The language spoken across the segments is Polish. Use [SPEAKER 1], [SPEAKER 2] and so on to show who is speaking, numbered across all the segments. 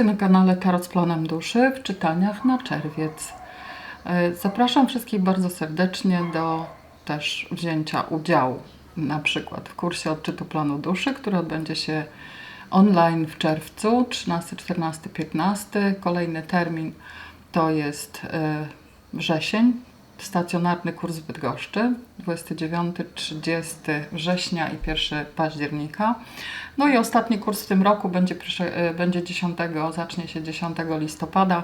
[SPEAKER 1] Witajcie na kanale Tarot z Planem Duszy w czytaniach na czerwiec. E, Zapraszam wszystkich bardzo serdecznie do też wzięcia udziału na przykład w kursie odczytu planu duszy, który odbędzie się online w czerwcu 13, 14, 15. Kolejny termin to jest e, wrzesień, stacjonarny kurs w Bydgoszczy 29-30 września i 1 października. No i ostatni kurs w tym roku będzie, e, będzie 10, zacznie się 10 listopada.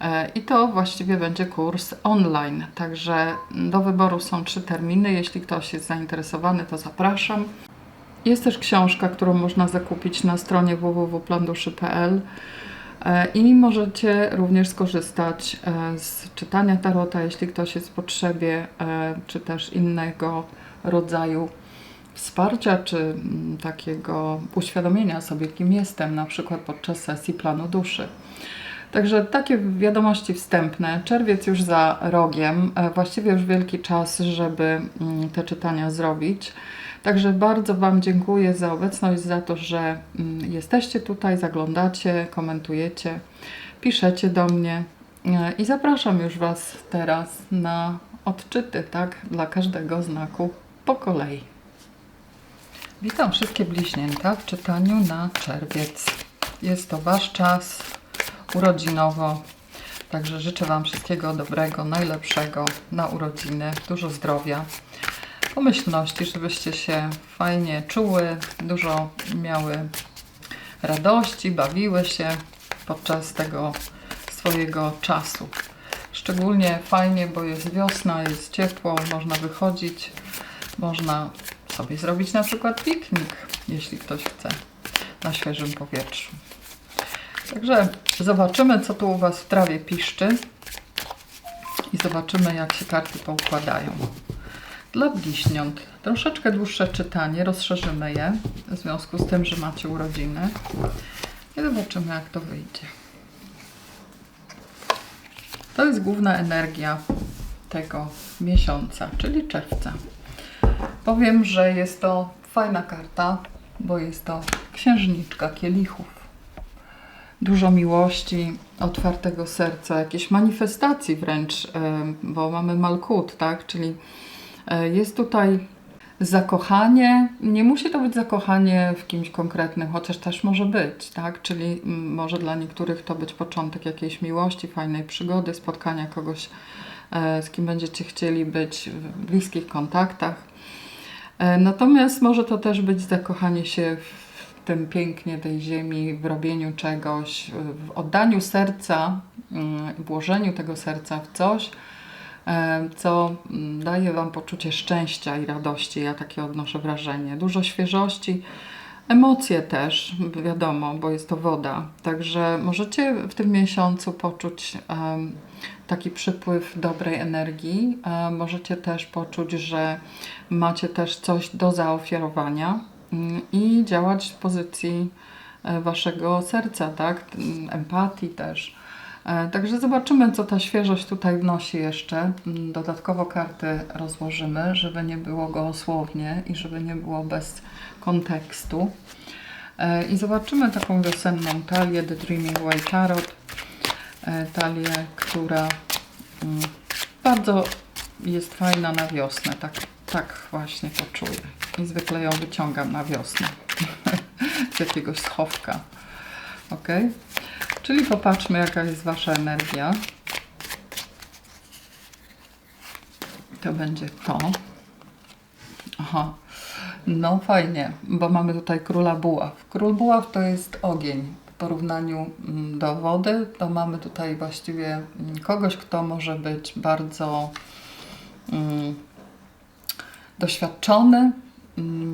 [SPEAKER 1] E, I to właściwie będzie kurs online. Także do wyboru są trzy terminy. Jeśli ktoś jest zainteresowany, to zapraszam. Jest też książka, którą można zakupić na stronie www.planduszy.pl i możecie również skorzystać e, z czytania tarota, jeśli ktoś jest w potrzebie, e, czy też innego rodzaju wsparcia, czy mm, takiego uświadomienia sobie, kim jestem, na przykład podczas sesji planu duszy. Także takie wiadomości wstępne. Czerwiec już za rogiem, e, właściwie już wielki czas, żeby mm, te czytania zrobić. Także bardzo Wam dziękuję za obecność, za to, że mm, jesteście tutaj, zaglądacie, komentujecie, piszecie do mnie E, i zapraszam już Was teraz na odczyty, tak, dla każdego znaku po kolei. Witam wszystkie bliźnięta w czytaniu na czerwiec. Jest to Wasz czas urodzinowo, także życzę Wam wszystkiego dobrego, najlepszego na urodziny, dużo zdrowia, pomyślności, żebyście się fajnie czuły, dużo miały radości, bawiły się podczas tego swojego czasu. Szczególnie fajnie, bo jest wiosna, jest ciepło, można wychodzić, można sobie zrobić na przykład piknik, jeśli ktoś chce, na świeżym powietrzu. Także zobaczymy, co tu u Was w trawie piszczy i zobaczymy, jak się karty poukładają. Dla bliźniąt troszeczkę dłuższe czytanie, rozszerzymy je w związku z tym, że macie urodziny i zobaczymy, jak to wyjdzie. To jest główna energia tego miesiąca, czyli czerwca. Powiem, że jest to fajna karta, bo jest to księżniczka kielichów. Dużo miłości, otwartego serca, jakiejś manifestacji wręcz, bo mamy Malkut, tak? Czyli jest tutaj zakochanie. Nie musi to być zakochanie w kimś konkretnym, chociaż też może być, tak? Czyli mm, może dla niektórych to być początek jakiejś miłości, fajnej przygody, spotkania kogoś, e, z kim będziecie chcieli być w bliskich kontaktach. E, Natomiast może to też być zakochanie się w tym pięknie tej ziemi, w robieniu czegoś, w oddaniu serca, mm, włożeniu tego serca w coś, e, co mm, daje Wam poczucie szczęścia i radości. Ja takie odnoszę wrażenie. Dużo świeżości, emocje też, wiadomo, bo jest to woda. Także możecie w tym miesiącu poczuć taki przypływ dobrej energii. E, Możecie też poczuć, że macie też coś do zaofiarowania mm, i działać w pozycji e, waszego serca, tak? Empatii też. E, Także zobaczymy, co ta świeżość tutaj wnosi jeszcze. Mm, Dodatkowo karty rozłożymy, żeby nie było gołosłownie i żeby nie było bez kontekstu. E, I zobaczymy taką wiosenną talię The Dreaming Way Tarot. E, Talię, która mm, bardzo jest fajna na wiosnę. Tak, tak właśnie to czuję. I zwykle ją wyciągam na wiosnę z jakiegoś schowka. Ok? Czyli popatrzmy, jaka jest Wasza energia. To będzie to. Aha. No fajnie, bo mamy tutaj króla buław. Król buław to jest ogień. W porównaniu mm, do wody, to mamy tutaj właściwie mm, kogoś, kto może być bardzo mm, doświadczony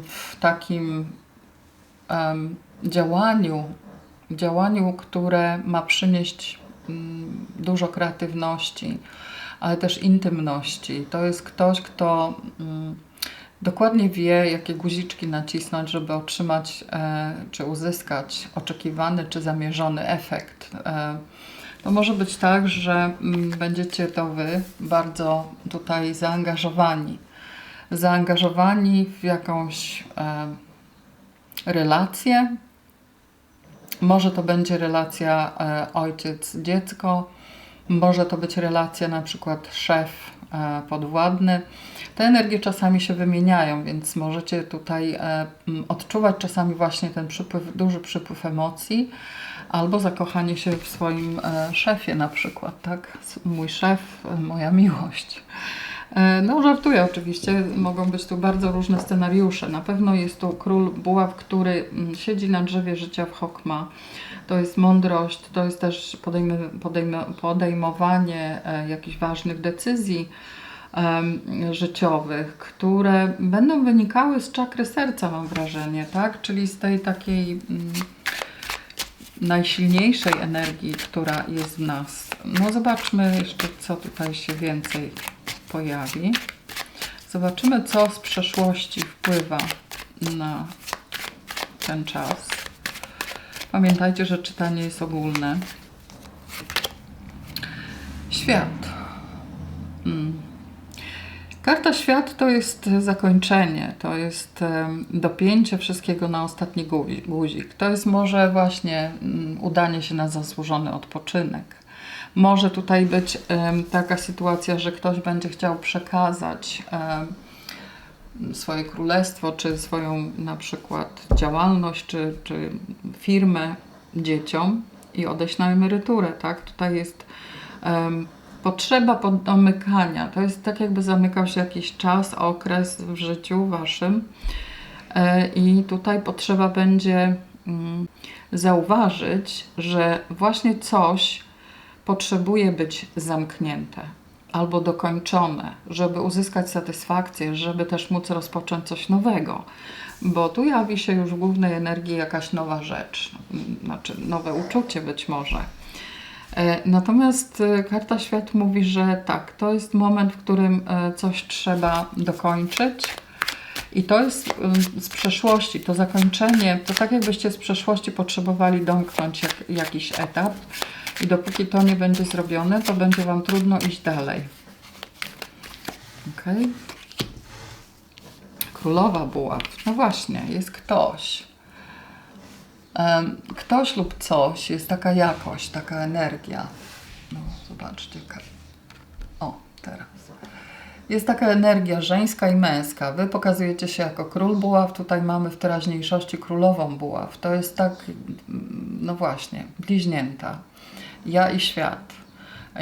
[SPEAKER 1] w takim em, działaniu, działaniu, które ma przynieść mm, dużo kreatywności, ale też intymności. To jest ktoś, kto mm, dokładnie wie, jakie guziczki nacisnąć, żeby otrzymać e, czy uzyskać oczekiwany czy zamierzony efekt. E, to może być tak, że mm, będziecie to Wy bardzo tutaj zaangażowani. Zaangażowani w jakąś e, relację, Może to będzie relacja e, ojciec-dziecko, może to być relacja na przykład szef-podwładny. Te energie czasami się wymieniają, więc możecie tutaj e, odczuwać czasami właśnie ten przypływ, duży przypływ emocji albo zakochanie się w swoim e, szefie na przykład, tak? Mój szef, moja miłość. No, żartuję oczywiście, mogą być tu bardzo różne scenariusze. Na pewno jest tu król buław, który siedzi na drzewie życia w Hokma to jest mądrość, to jest też podejmy, podejmy, podejmowanie e, jakichś ważnych decyzji życiowych, które będą wynikały z czakry serca, mam wrażenie, tak? Czyli z tej takiej mm, najsilniejszej energii, która jest w nas. No zobaczmy jeszcze, co tutaj się więcej pojawi. Zobaczymy, co z przeszłości wpływa na ten czas. Pamiętajcie, że czytanie jest ogólne. Świat. Hmm. Karta świat to jest zakończenie, to jest dopięcie wszystkiego na ostatni guzik. To jest może właśnie mm, udanie się na zasłużony odpoczynek. Może tutaj być taka sytuacja, że ktoś będzie chciał przekazać swoje królestwo, czy swoją na przykład działalność, czy, czy firmę dzieciom i odejść na emeryturę, tak? Tutaj jest um, potrzeba podomykania. To jest tak, jakby zamykał się jakiś czas, okres w życiu waszym e, i tutaj potrzeba będzie um, zauważyć, że właśnie coś potrzebuje być zamknięte albo dokończone, żeby uzyskać satysfakcję, żeby też móc rozpocząć coś nowego. Bo tu jawi się już w głównej energii jakaś nowa rzecz, znaczy nowe uczucie być może. E, natomiast e, karta świat mówi, że tak, to jest moment, w którym e, coś trzeba dokończyć. I to jest z przeszłości, to zakończenie, to tak jakbyście z przeszłości potrzebowali domknąć jak, jakiś etap. I dopóki to nie będzie zrobione, to będzie Wam trudno iść dalej. Ok. Królowa buław. No właśnie, jest ktoś. Ktoś lub coś, jest taka jakość, taka energia. No, zobaczcie. O, teraz. Jest taka energia żeńska i męska. Wy pokazujecie się jako król buław, tutaj mamy w teraźniejszości królową buław. To jest tak, no właśnie, bliźnięta ja i świat,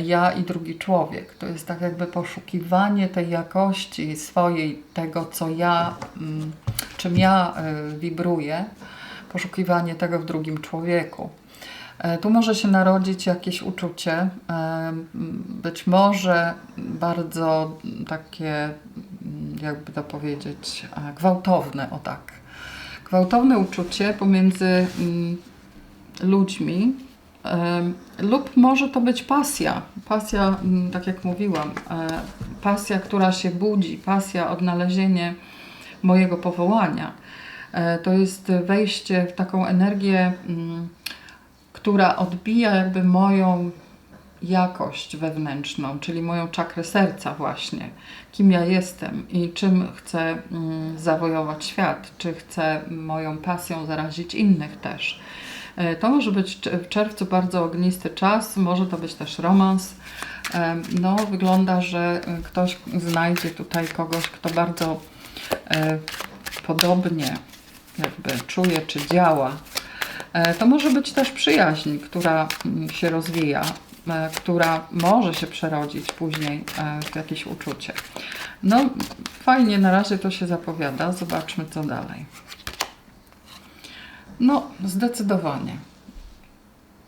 [SPEAKER 1] ja i drugi człowiek. To jest tak jakby poszukiwanie tej jakości swojej, tego co ja, mm, czym ja y, wibruję, poszukiwanie tego w drugim człowieku. E, tu może się narodzić jakieś uczucie, e, być może bardzo takie, mm, jakby to powiedzieć, e, gwałtowne, o tak. Gwałtowne uczucie pomiędzy mm, ludźmi, lub może to być pasja. Pasja, mm, tak jak mówiłam, e, pasja, która się budzi, pasja, odnalezienie mojego powołania. E, to jest wejście w taką energię, mm, która odbija jakby moją jakość wewnętrzną, czyli moją czakrę serca właśnie, kim ja jestem i czym chcę mm, zawojować świat, czy chcę moją pasją zarazić innych też. E, to może być w czerwcu bardzo ognisty czas, może to być też romans. E, no, wygląda, że ktoś znajdzie tutaj kogoś, kto bardzo e, podobnie jakby czuje czy działa. To może być też przyjaźń, która mm, się rozwija, która może się przerodzić później w jakieś uczucie. No, fajnie na razie to się zapowiada. Zobaczmy, co dalej. No, zdecydowanie.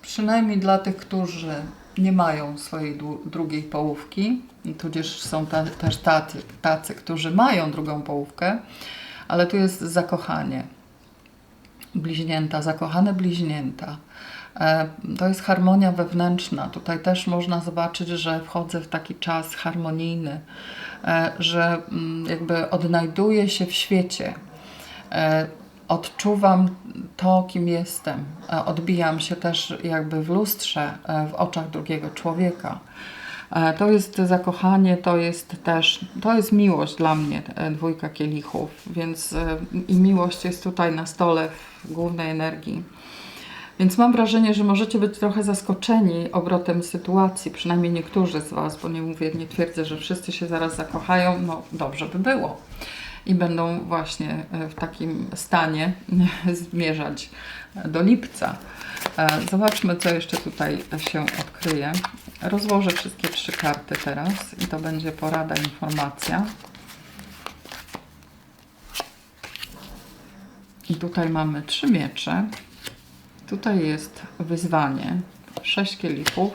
[SPEAKER 1] Przynajmniej dla tych, którzy nie mają swojej drugiej połówki, tudzież są ta, też tacy, tacy, którzy mają drugą połówkę, ale tu jest zakochanie. Bliźnięta, zakochane bliźnięta. E, to jest harmonia wewnętrzna. Tutaj też można zobaczyć, że wchodzę w taki czas harmonijny, e, że mm, jakby odnajduję się w świecie e, odczuwam to, kim jestem. E, odbijam się też jakby w lustrze, e, w oczach drugiego człowieka. E, to jest zakochanie, to jest też, to jest miłość dla mnie, dwójka kielichów, więc i miłość jest tutaj na stole w głównej energii. Więc mam wrażenie, że możecie być trochę zaskoczeni obrotem sytuacji, przynajmniej niektórzy z Was, bo nie mówię, nie twierdzę, że wszyscy się zaraz zakochają, no dobrze by było. I będą właśnie e, w takim stanie zmierzać do lipca. E, Zobaczmy, co jeszcze tutaj się odkryje. Rozłożę wszystkie trzy karty teraz i to będzie porada, informacja. I tutaj mamy trzy miecze. Tutaj jest wyzwanie, sześć kielichów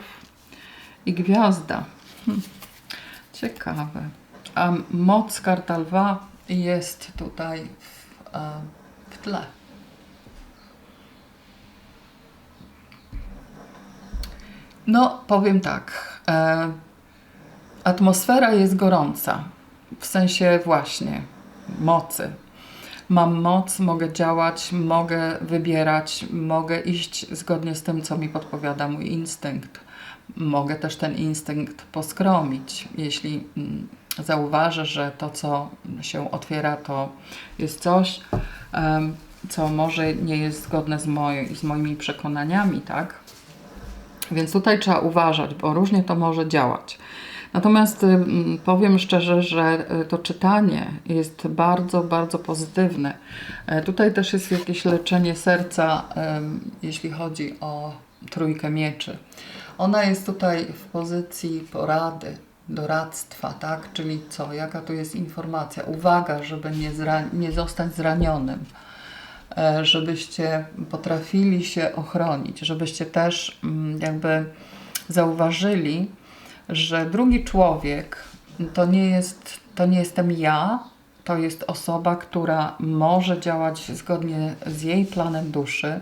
[SPEAKER 1] i gwiazda. Hm. Ciekawe. A moc karta lwa jest tutaj w, e, w tle. No, powiem tak. E, atmosfera jest gorąca. W sensie właśnie mocy. Mam moc, mogę działać, mogę wybierać, mogę iść zgodnie z tym, co mi podpowiada mój instynkt. Mogę też ten instynkt poskromić, jeśli mm, zauważę, że to, co się otwiera, to jest coś, co może nie jest zgodne z, moj, z moimi przekonaniami, tak? Więc tutaj trzeba uważać, bo różnie to może działać. Natomiast powiem szczerze, że y, to czytanie jest bardzo, bardzo pozytywne. E, Tutaj też jest jakieś leczenie serca, jeśli chodzi o trójkę mieczy. Ona jest tutaj w pozycji porady, doradztwa, tak? Czyli co? Jaka tu jest informacja? Uwaga, żeby nie, zra- nie zostać zranionym e, żebyście potrafili się ochronić, żebyście też mm, jakby zauważyli, że drugi człowiek to nie jest, to nie jestem ja, to jest osoba, która może działać zgodnie z jej planem duszy,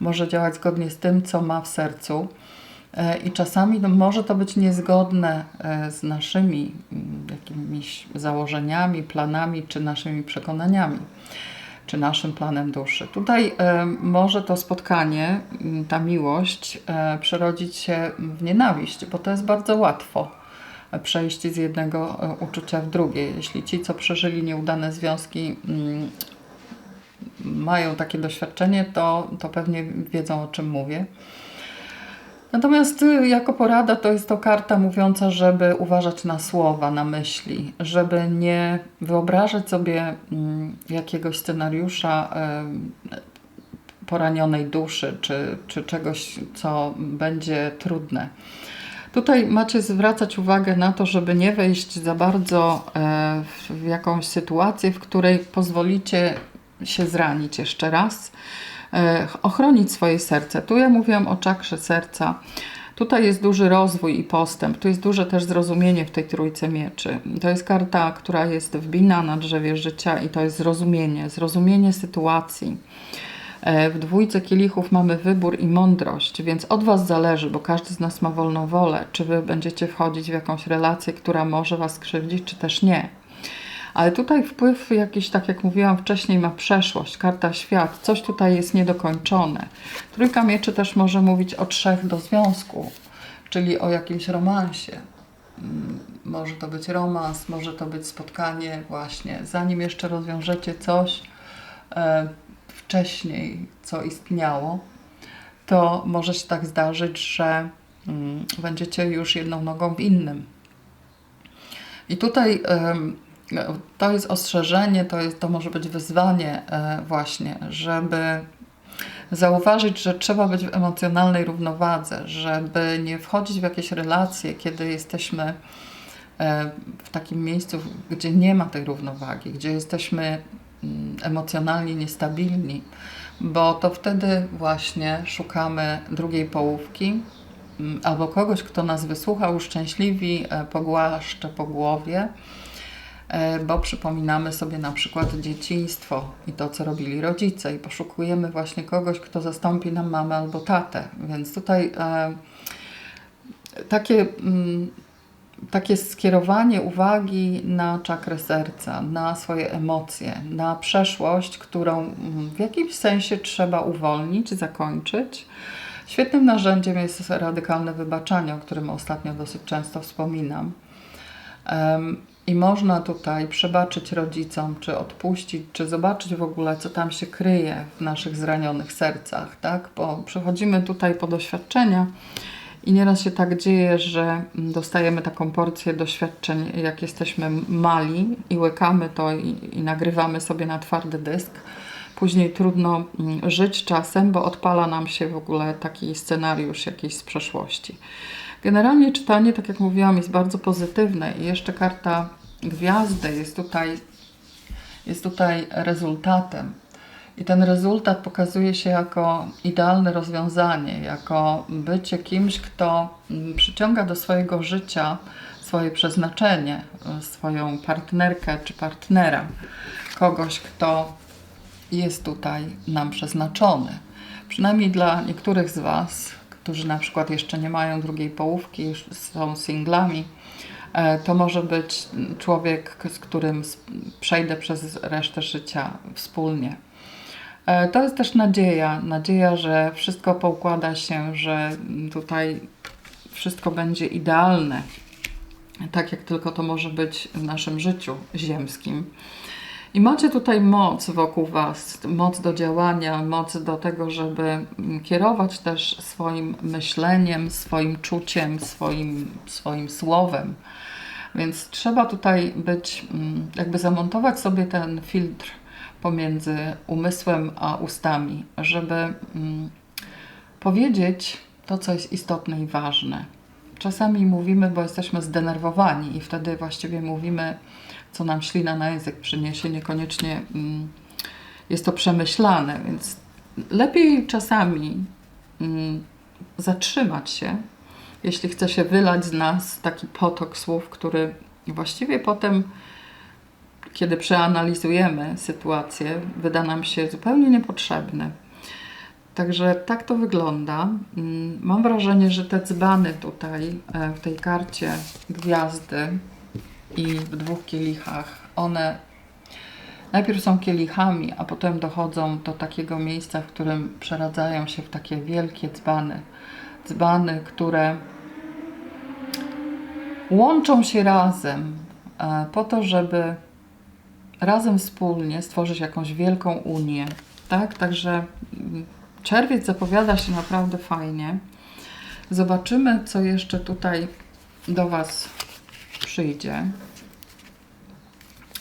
[SPEAKER 1] może działać zgodnie z tym, co ma w sercu. E, I czasami no, może to być niezgodne e, z naszymi mm, jakimiś założeniami, planami czy naszymi przekonaniami czy naszym planem duszy. Tutaj e, może to spotkanie, m, ta miłość przerodzić się w nienawiść, bo to jest bardzo łatwo przejść z jednego uczucia w drugie. Jeśli ci, co przeżyli nieudane związki, mm, mają takie doświadczenie, to, to pewnie wiedzą o czym mówię. Natomiast y, jako porada to jest to karta mówiąca, żeby uważać na słowa, na myśli, żeby nie wyobrażać sobie mm, jakiegoś scenariusza em, poranionej duszy, czy, czy czegoś, co będzie trudne. Tutaj macie zwracać uwagę na to, żeby nie wejść za bardzo e, w jakąś sytuację, w której pozwolicie się zranić jeszcze raz, ochronić swoje serce. Tu ja mówiłam o czakrze serca. Tutaj jest duży rozwój i postęp. Tu jest duże też zrozumienie w tej trójce mieczy. To jest karta, która jest wbina na drzewie życia i to jest zrozumienie, zrozumienie sytuacji. E, W dwójce kielichów mamy wybór i mądrość, więc od Was zależy, bo każdy z nas ma wolną wolę, czy Wy będziecie wchodzić w jakąś relację, która może Was krzywdzić, czy też nie. Ale tutaj wpływ jakiś, tak jak mówiłam wcześniej, ma przeszłość, karta świat, coś tutaj jest niedokończone. Trójka mieczy też może mówić o trzech do związku, czyli o jakimś romansie. Mm, Może to być romans, może to być spotkanie właśnie, zanim jeszcze rozwiążecie coś e, wcześniej, co istniało, to może się tak zdarzyć, że mm, będziecie już jedną nogą w innym. I tutaj to jest ostrzeżenie, to, jest, to może być wyzwanie e, właśnie, żeby zauważyć, że trzeba być w emocjonalnej równowadze, żeby nie wchodzić w jakieś relacje, kiedy jesteśmy e, w takim miejscu, gdzie nie ma tej równowagi, gdzie jesteśmy mm, emocjonalnie niestabilni, bo to wtedy właśnie szukamy drugiej połówki mm, albo kogoś, kto nas wysłucha, uszczęśliwi, e, pogłaszcze po głowie, bo przypominamy sobie na przykład dzieciństwo i to, co robili rodzice i poszukujemy właśnie kogoś, kto zastąpi nam mamę albo tatę. Więc tutaj e, takie, mm, takie skierowanie uwagi na czakrę serca, na swoje emocje, na przeszłość, którą mm, w jakimś sensie trzeba uwolnić, zakończyć. Świetnym narzędziem jest radykalne wybaczanie, o którym ostatnio dosyć często wspominam. I można tutaj przebaczyć rodzicom, czy odpuścić, czy zobaczyć w ogóle, co tam się kryje w naszych zranionych sercach, tak? Bo przechodzimy tutaj po doświadczenia i nieraz się tak dzieje, że dostajemy taką porcję doświadczeń, jak jesteśmy mali i łykamy to i, i nagrywamy sobie na twardy dysk. Później trudno mm, żyć czasem, bo odpala nam się w ogóle taki scenariusz jakiś z przeszłości. Generalnie czytanie, tak jak mówiłam, jest bardzo pozytywne i jeszcze karta gwiazdy jest tutaj, jest tutaj rezultatem. I ten rezultat pokazuje się jako idealne rozwiązanie, jako bycie kimś, kto mm, przyciąga do swojego życia swoje przeznaczenie, swoją partnerkę czy partnera, kogoś, kto jest tutaj nam przeznaczony. Przynajmniej dla niektórych z Was, którzy na przykład jeszcze nie mają drugiej połówki, są singlami, e, to może być człowiek, z którym przejdę przez resztę życia wspólnie. E, to jest też nadzieja, nadzieja, że wszystko poukłada się, że tutaj wszystko będzie idealne, tak jak tylko to może być w naszym życiu ziemskim. I macie tutaj moc wokół Was, moc do działania, moc do tego, żeby kierować też swoim myśleniem, swoim czuciem, swoim, swoim słowem. Więc trzeba tutaj być, mm, jakby zamontować sobie ten filtr pomiędzy umysłem a ustami, żeby mm, powiedzieć to, co jest istotne i ważne. Czasami mówimy, bo jesteśmy zdenerwowani i wtedy właściwie mówimy co nam ślina na język przyniesie, niekoniecznie mm, jest to przemyślane, więc lepiej czasami mm, zatrzymać się, jeśli chce się wylać z nas taki potok słów, który właściwie potem, kiedy przeanalizujemy sytuację, wyda nam się zupełnie niepotrzebny. Także tak to wygląda. Mm, mam wrażenie, że te dzbany tutaj e, w tej karcie gwiazdy i w dwóch kielichach. One najpierw są kielichami, a potem dochodzą do takiego miejsca, w którym przeradzają się w takie wielkie dzbany. Dzbany, które łączą się razem e, po to, żeby razem wspólnie stworzyć jakąś wielką unię. Tak? Także mm, czerwiec zapowiada się naprawdę fajnie. Zobaczymy, co jeszcze tutaj do Was przyjdzie,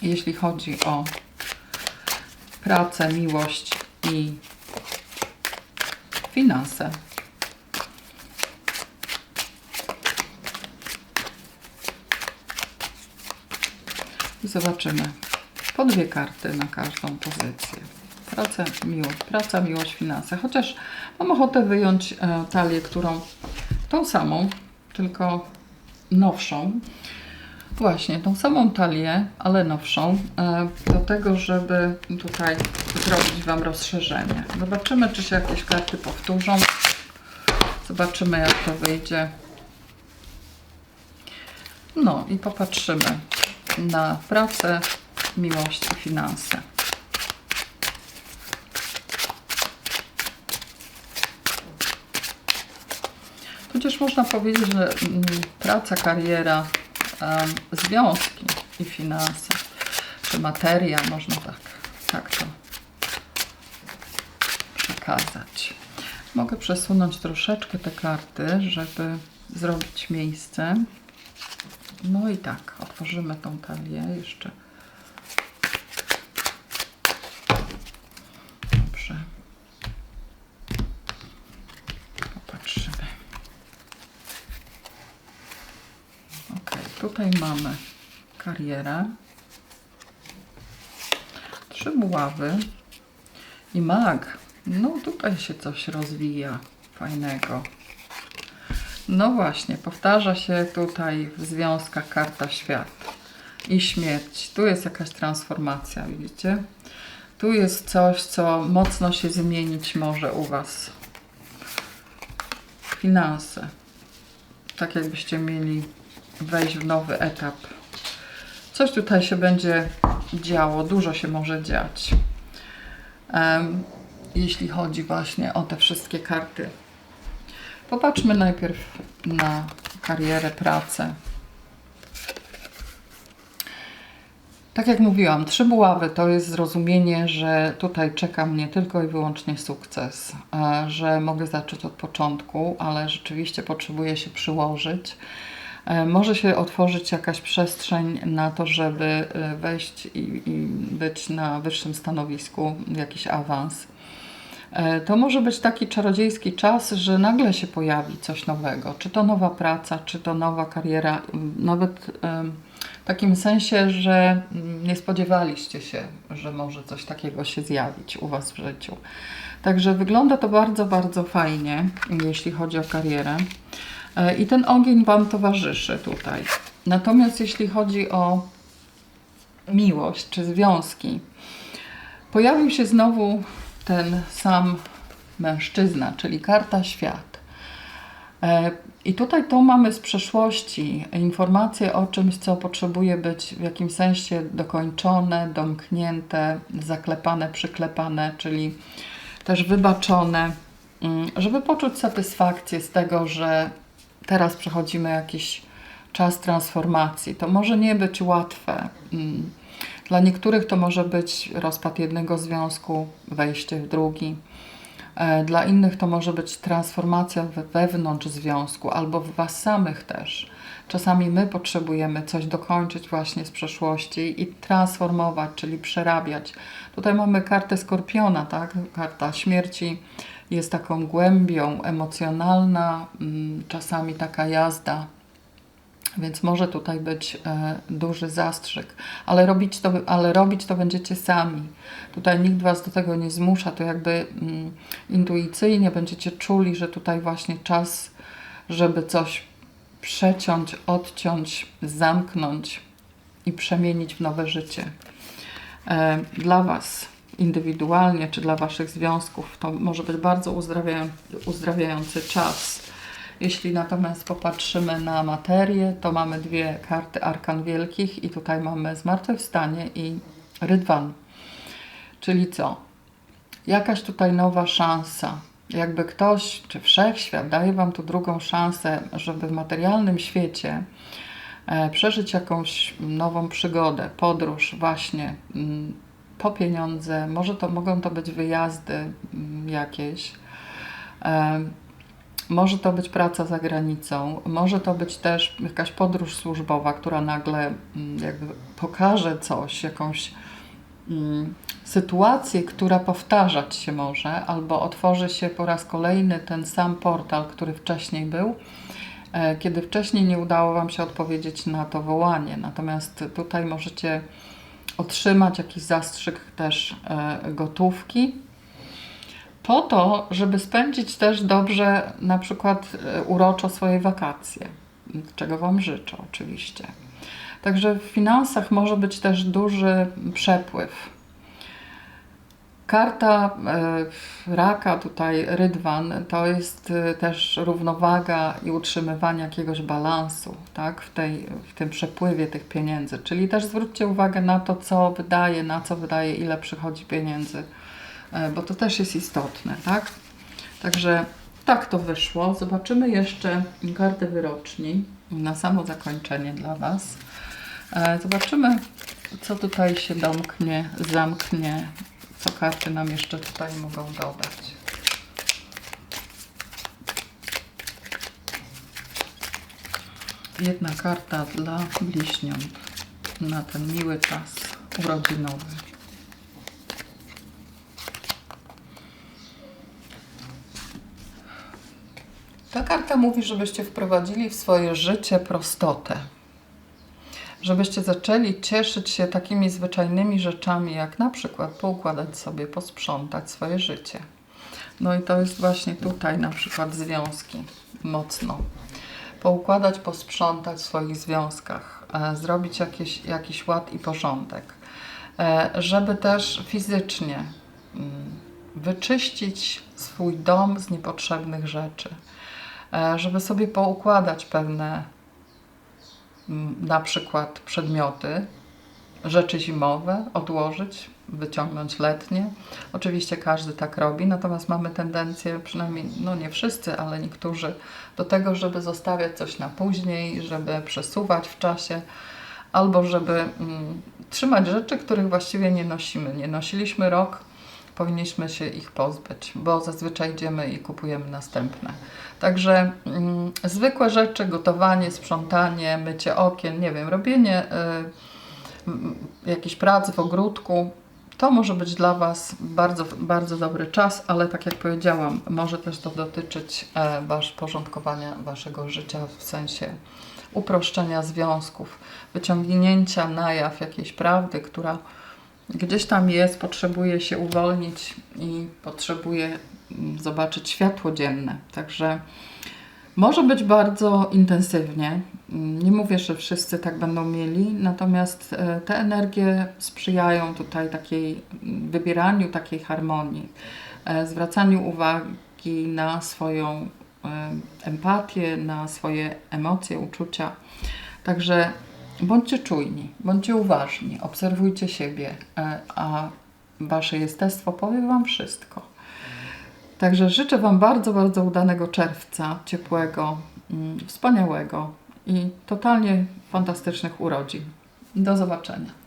[SPEAKER 1] jeśli chodzi o pracę, miłość i finanse. Zobaczymy po dwie karty na każdą pozycję. Praca, miłość, praca, miłość, finanse. Chociaż mam ochotę wyjąć e, talię, którą tą samą, tylko nowszą. Właśnie, tą samą talię, ale nowszą, e, do tego, żeby tutaj zrobić Wam rozszerzenie. Zobaczymy, czy się jakieś karty powtórzą. Zobaczymy, jak to wyjdzie. No i popatrzymy na pracę, miłość i finanse. Tudzież można powiedzieć, że mm, praca, kariera związki i finanse, czy materia, można tak, tak to przekazać. Mogę przesunąć troszeczkę te karty, żeby zrobić miejsce. No i tak, otworzymy tą talię jeszcze. Dobrze. Tutaj mamy karierę, trzy buławy i mag. No tutaj się coś rozwija fajnego. No właśnie, powtarza się tutaj w związkach karta świat i śmierć. Tu jest jakaś transformacja, widzicie? Tu jest coś, co mocno się zmienić może u Was. Finanse. Tak jakbyście mieli wejść w nowy etap. Coś tutaj się będzie działo, dużo się może dziać. Um, jeśli chodzi właśnie o te wszystkie karty. Popatrzmy najpierw na karierę, pracę. Tak jak mówiłam, trzy buławy to jest zrozumienie, że tutaj czeka mnie tylko i wyłącznie sukces, e, że mogę zacząć od początku, ale rzeczywiście potrzebuję się przyłożyć. E, Może się otworzyć jakaś przestrzeń na to, żeby e, wejść i, i być na wyższym stanowisku, jakiś awans. E, To może być taki czarodziejski czas, że nagle się pojawi coś nowego. Czy to nowa praca, czy to nowa kariera, m, nawet w takim sensie, że mm, nie spodziewaliście się, że może coś takiego się zjawić u Was w życiu. Także wygląda to bardzo, bardzo fajnie, jeśli chodzi o karierę. E, I ten ogień Wam towarzyszy tutaj. Natomiast jeśli chodzi o miłość czy związki, pojawił się znowu ten sam mężczyzna, czyli karta świat. E, I tutaj to mamy z przeszłości informacje o czymś, co potrzebuje być w jakimś sensie dokończone, domknięte, zaklepane, przyklepane, czyli też wybaczone, mm, żeby poczuć satysfakcję z tego, że teraz przechodzimy jakiś czas transformacji. To może nie być łatwe. Mm. Dla niektórych to może być rozpad jednego związku, wejście w drugi. E, Dla innych to może być transformacja we- wewnątrz związku albo w Was samych też. Czasami my potrzebujemy coś dokończyć właśnie z przeszłości i transformować, czyli przerabiać. Tutaj mamy kartę skorpiona, tak? Karta śmierci jest taką głębią emocjonalna, mm, czasami taka jazda więc może tutaj być e, duży zastrzyk, ale robić, to, ale robić to będziecie sami. Tutaj nikt Was do tego nie zmusza, to jakby mm, intuicyjnie będziecie czuli, że tutaj właśnie czas, żeby coś przeciąć, odciąć, zamknąć i przemienić w nowe życie. E, dla Was indywidualnie, czy dla Waszych związków, to może być bardzo uzdrawiają, uzdrawiający czas. Jeśli natomiast popatrzymy na materię, to mamy dwie karty Arkan Wielkich i tutaj mamy Zmartwychwstanie i Rydwan. Czyli co? Jakaś tutaj nowa szansa. Jakby ktoś, czy wszechświat daje Wam tu drugą szansę, żeby w materialnym świecie e, przeżyć jakąś nową przygodę, podróż właśnie mm, po pieniądze. Może to mogą to być wyjazdy mm, jakieś. Może to być praca za granicą, może to być też jakaś podróż służbowa, która nagle mm, jakby pokaże coś, jakąś mm, sytuację, która powtarzać się może, albo otworzy się po raz kolejny ten sam portal, który wcześniej był, e, kiedy wcześniej nie udało Wam się odpowiedzieć na to wołanie. Natomiast tutaj możecie otrzymać jakiś zastrzyk też e, gotówki, po to, żeby spędzić też dobrze, na przykład e, uroczo swoje wakacje, czego Wam życzę oczywiście. Także w finansach może być też duży przepływ. Karta e, raka, tutaj rydwan, to jest e, też równowaga i utrzymywanie jakiegoś balansu tak? w, tej, w tym przepływie tych pieniędzy. Czyli też zwróćcie uwagę na to, co wydaje, na co wydaje, ile przychodzi pieniędzy E, bo to też jest istotne, tak? Także tak to wyszło. Zobaczymy jeszcze kartę wyroczni na samo zakończenie dla Was. Zobaczymy, co tutaj się domknie, zamknie, co karty nam jeszcze tutaj mogą dodać. Jedna karta dla bliźniąt na ten miły czas urodzinowy. Ta karta mówi, żebyście wprowadzili w swoje życie prostotę. Żebyście zaczęli cieszyć się takimi zwyczajnymi rzeczami, jak na przykład poukładać sobie, posprzątać swoje życie. No i to jest właśnie tutaj na przykład związki mocno. Poukładać, posprzątać w swoich związkach, e, zrobić jakieś, jakiś ład i porządek, e, żeby też fizycznie mm, wyczyścić swój dom z niepotrzebnych rzeczy e, żeby sobie poukładać pewne na przykład przedmioty, rzeczy zimowe, odłożyć, wyciągnąć letnie. Oczywiście każdy tak robi, natomiast mamy tendencję, przynajmniej no nie wszyscy, ale niektórzy, do tego, żeby zostawiać coś na później, żeby przesuwać w czasie. albo żeby mm, trzymać rzeczy, których właściwie nie nosimy. Nie nosiliśmy rok, powinniśmy się ich pozbyć, bo zazwyczaj idziemy i kupujemy następne. Także mm, zwykłe rzeczy, gotowanie, sprzątanie, mycie okien, nie wiem, robienie y, jakichś prac w ogródku, to może być dla Was bardzo, bardzo dobry czas, ale tak jak powiedziałam, może też to dotyczyć e, wasz, porządkowania Waszego życia w sensie uproszczenia związków, wyciągnięcia na jaw jakiejś prawdy, która gdzieś tam jest, potrzebuje się uwolnić i potrzebuje mm, zobaczyć światło dzienne. Także może być bardzo intensywnie. Mm, Nie mówię, że wszyscy tak będą mieli, natomiast e, te energie sprzyjają tutaj takiej mm, wybieraniu takiej harmonii, e, zwracaniu uwagi na swoją e, empatię, na swoje emocje, uczucia. Także bądźcie czujni, bądźcie uważni, obserwujcie siebie, e, a wasze jestestwo powie wam wszystko. Także życzę Wam bardzo, bardzo udanego czerwca, ciepłego, mm, wspaniałego i totalnie fantastycznych urodzin. Do zobaczenia.